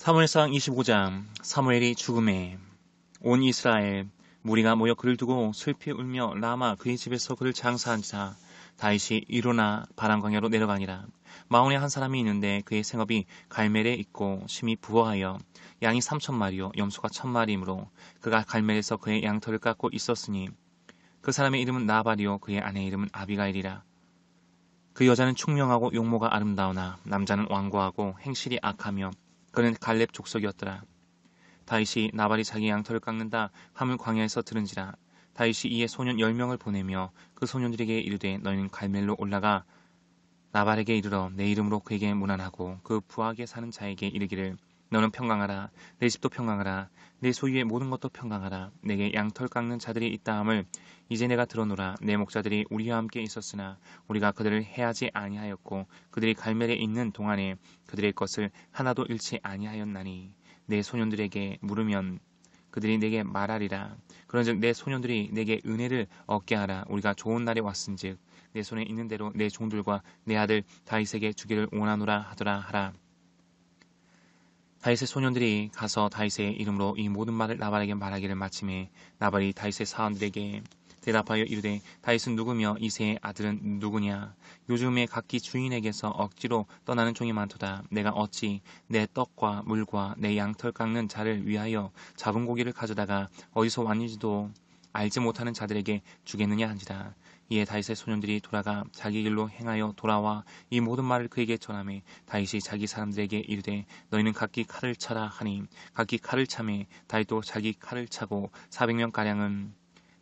사무엘상 25장 사무엘이 죽음에 온 이스라엘 무리가 모여 그를 두고 슬피 울며 라마 그의 집에서 그를 장사한지라 다윗이 일어나 바람광야로 내려가니라. 마온에 한 사람이 있는데 그의 생업이 갈멜에 있고 심히 부어하여 양이 삼천 마리요 염소가 천 마리이므로 그가 갈멜에서 그의 양털을 깎고 있었으니 그 사람의 이름은 나발이요 그의 아내의 이름은 아비가일이라. 그 여자는 충명하고 용모가 아름다우나 남자는 완고하고 행실이 악하며 그는 갈렙 족속이었더라. 다윗이 나발이 자기 양털을 깎는다 함을 광야에서 들은지라 다윗이 이에 소년 열 명을 보내며 그 소년들에게 이르되 너희는 갈멜로 올라가 나발에게 이르러 내 이름으로 그에게 문안하고 그 부하게 사는 자에게 이르기를 너는 평강하라. 내 집도 평강하라. 내 소유의 모든 것도 평강하라. 내게 양털 깎는 자들이 있다함을 이제 내가 들어노라. 내 목자들이 우리와 함께 있었으나 우리가 그들을 해하지 아니하였고 그들이 갈멜에 있는 동안에 그들의 것을 하나도 잃지 아니하였나니 내 소년들에게 물으면 그들이 내게 말하리라. 그런즉 내 소년들이 내게 은혜를 얻게 하라. 우리가 좋은 날이 왔은즉 내 손에 있는 대로 내 종들과 내 아들 다윗에게 주기를 원하노라 하더라 하라 다윗의 소년들이 가서 다윗의 이름으로 이 모든 말을 나발에게 말하기를 마침에 나발이 다윗의 사원들에게 대답하여 이르되 다윗은 누구며 이세의 아들은 누구냐? 요즘에 각기 주인에게서 억지로 떠나는 종이 많도다. 내가 어찌 내 떡과 물과 내 양털 깎는 자를 위하여 잡은 고기를 가져다가 어디서 왔는지도 알지 못하는 자들에게 주겠느냐 한지라 이에 다윗의 소년들이 돌아가 자기 길로 행하여 돌아와 이 모든 말을 그에게 전함에 다윗이 자기 사람들에게 이르되 너희는 각기 칼을 차라 하니 각기 칼을 차매 다윗도 자기 칼을 차고 400명 가량은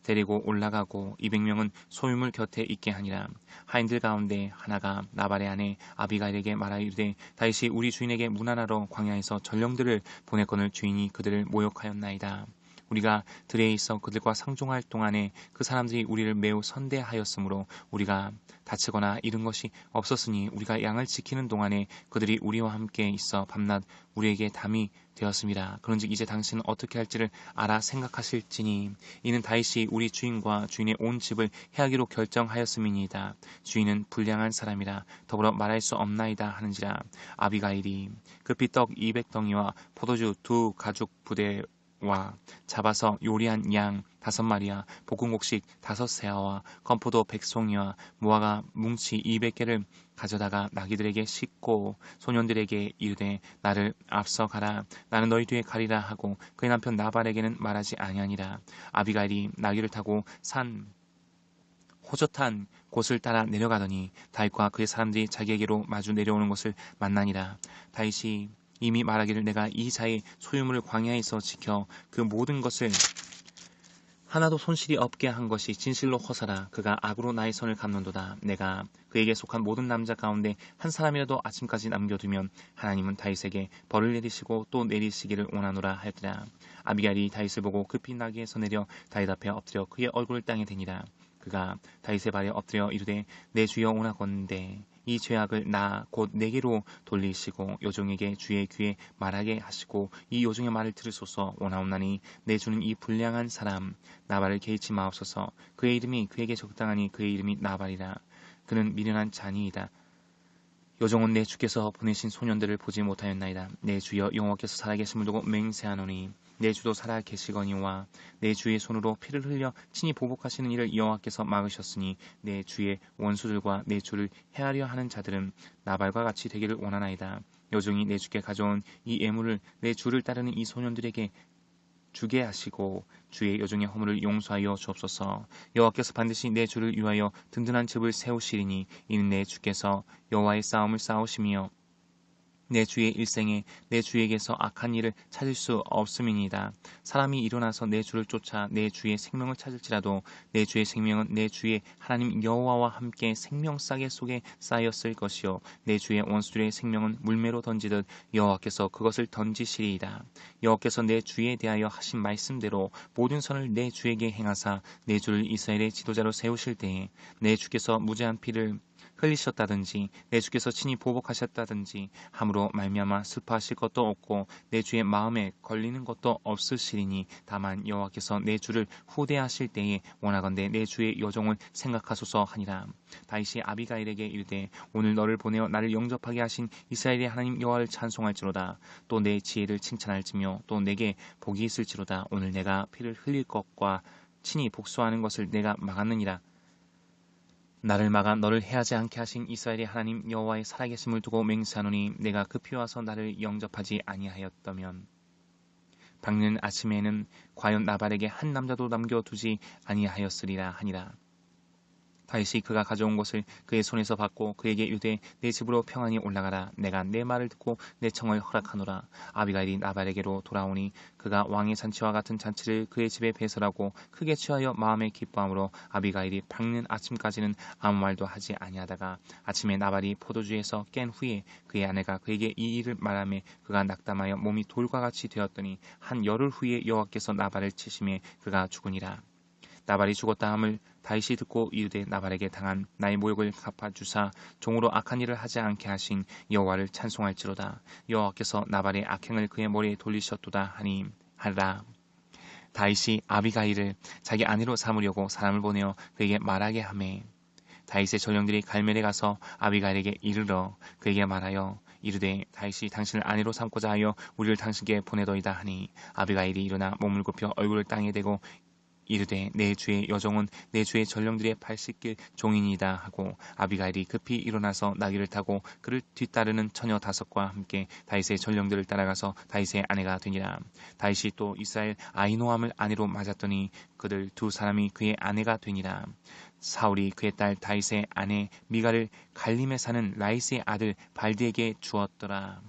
데리고 올라가고 200명은 소유물 곁에 있게 하니라. 하인들 가운데 하나가 나발의 아내 아비가일에게 말하여 이르되 다윗이 우리 주인에게 문안하러 광야에서 전령들을 보냈거늘 주인이 그들을 모욕하였나이다 우리가 들에 있어 그들과 상종할 동안에 그 사람들이 우리를 매우 선대하였으므로 우리가 다치거나 잃은 것이 없었으니 우리가 양을 지키는 동안에 그들이 우리와 함께 있어 밤낮 우리에게 담이 되었습니다. 그런즉 이제 당신은 어떻게 할지를 알아 생각하실지니 이는 다윗이 우리 주인과 주인의 온 집을 해하기로 결정하였음이니이다. 주인은 불량한 사람이라 더불어 말할 수 없나이다 하는지라 아비가일이 급히 떡 200덩이와 포도주 두 가죽 부대 와 잡아서 요리한 양 다섯 마리와 볶음곡식 다섯 세아와 건포도 백송이와 무화과 뭉치 이백 개를 가져다가 나귀들에게 싣고 소년들에게 이르되 나를 앞서 가라. 나는 너희 뒤에 가리라 하고 그의 남편 나발에게는 말하지 아니하니라. 아비가일이 나귀를 타고 산 호젓한 곳을 따라 내려가더니 다윗과 그의 사람들이 자기에게로 마주 내려오는 것을 만나니라. 다윗이 이미 말하기를 내가 이 자의 소유물을 광야에서 지켜 그 모든 것을 하나도 손실이 없게 한 것이 진실로 허사라. 그가 악으로 나의 선을 갚는도다. 내가 그에게 속한 모든 남자 가운데 한 사람이라도 아침까지 남겨두면 하나님은 다윗에게 벌을 내리시고 또 내리시기를 원하노라 하였더라. 아비갈이 다윗을 보고 급히 나귀에서 내려 다윗 앞에 엎드려 그의 얼굴을 땅에 대니라. 그가 다윗의 발에 엎드려 이르되 내 주여 오나건대 이 죄악을 나 곧 내게로 돌리시고 요종에게 주의 귀에 말하게 하시고 이 요종의 말을 들으소서. 원하옵나니 내 주는 이 불량한 사람 나발을 개의치 마옵소서. 그의 이름이 그에게 적당하니 그의 이름이 나발이라. 그는 미련한 자니이다. 요종은 내 주께서 보내신 소년들을 보지 못하였나이다. 내 주여 영호께서 살아계심을 두고 맹세하노니 내 주도 살아 계시거니와 내 주의 손으로 피를 흘려 친히 보복하시는 일을 여호와께서 막으셨으니 내 주의 원수들과 내 주를 헤아려 하는 자들은 나발과 같이 되기를 원하나이다. 여종이 내 주께 가져온 이 예물을 내 주를 따르는 이 소년들에게 주게 하시고 주의 여종의 허물을 용서하여 주옵소서. 여호와께서 반드시 내 주를 위하여 든든한 집을 세우시리니 이는 내 주께서 여호와의 싸움을 싸우시며 내 주의 일생에 내 주에게서 악한 일을 찾을 수 없음이니이다. 사람이 일어나서 내 주를 쫓아 내 주의 생명을 찾을지라도 내 주의 생명은 내 주의 하나님 여호와와 함께 생명싸개 속에 쌓였을 것이요 내 주의 원수들의 생명은 물매로 던지듯 여호와께서 그것을 던지시리이다. 여호와께서 내 주에 대하여 하신 말씀대로 모든 선을 내 주에게 행하사 내 주를 이스라엘의 지도자로 세우실 때에 내 주께서 무죄한 피를 흘리셨다든지 내 주께서 친히 보복하셨다든지 함으로 말미암아 슬퍼하실 것도 없고 내 주의 마음에 걸리는 것도 없으시리니 다만 여호와께서 내 주를 후대하실 때에 원하건대 내 주의 여종을 생각하소서 하니라. 다윗이 아비가일에게 이르되 오늘 너를 보내어 나를 영접하게 하신 이스라엘의 하나님 여호와를 찬송할지로다. 또 내 지혜를 칭찬할지며 또 내게 복이 있을지로다. 오늘 내가 피를 흘릴 것과 친히 복수하는 것을 내가 막았느니라 나를 막아 너를 해하지 않게 하신 이스라엘의 하나님 여호와의 살아계심을 두고 맹세하노니 내가 급히 와서 나를 영접하지 아니하였다면 밝는 아침에는 과연 나발에게 한 남자도 남겨두지 아니하였으리라 하니라. 다윗이 그가 가져온 것을 그의 손에서 받고 그에게 이르되 내 집으로 평안히 올라가라. 내가 내 말을 듣고 내 청을 허락하노라. 아비가일이 나발에게로 돌아오니 그가 왕의 잔치와 같은 잔치를 그의 집에 배설하고 크게 취하여 마음에 기뻐함으로 아비가일이 밝는 아침까지는 아무 말도 하지 아니하다가 아침에 나발이 포도주에서 깬 후에 그의 아내가 그에게 이 일을 말하며 그가 낙담하여 몸이 돌과 같이 되었더니 한 열흘 후에 여호와께서 나발을 치심에 그가 죽으니라 나발이 죽었다 함을 다윗이 듣고 이르되 나발에게 당한 나의 모욕을 갚아 주사 종으로 악한 일을 하지 않게 하신 여호와를 찬송할지로다. 여호와께서 나발의 악행을 그의 머리에 돌리셨도다 하니 하라. 다윗이 아비가일을 자기 아내로 삼으려고 사람을 보내어 그에게 말하게 하매 다윗의 전령들이 갈멜에 가서 아비가일에게 이르러 그에게 말하여 이르되 다윗이 당신을 아내로 삼고자 하여 우리를 당신께 보내더이다 하니 아비가일이 일어나 몸을 굽혀 얼굴을 땅에 대고 이르되 내 주의 여종은 내 주의 전령들의 발 씻길 종인이다 하고 아비가일이 급히 일어나서 나귀를 타고 그를 뒤따르는 처녀 다섯과 함께 다윗의 전령들을 따라가서 다윗의 아내가 되니라 다윗이 또 이스라엘 아이노함을 아내로 맞았더니 그들 두 사람이 그의 아내가 되니라 사울이 그의 딸 다윗의 아내 미가를 갈림에 사는 라이스의 아들 발디에게 주었더라.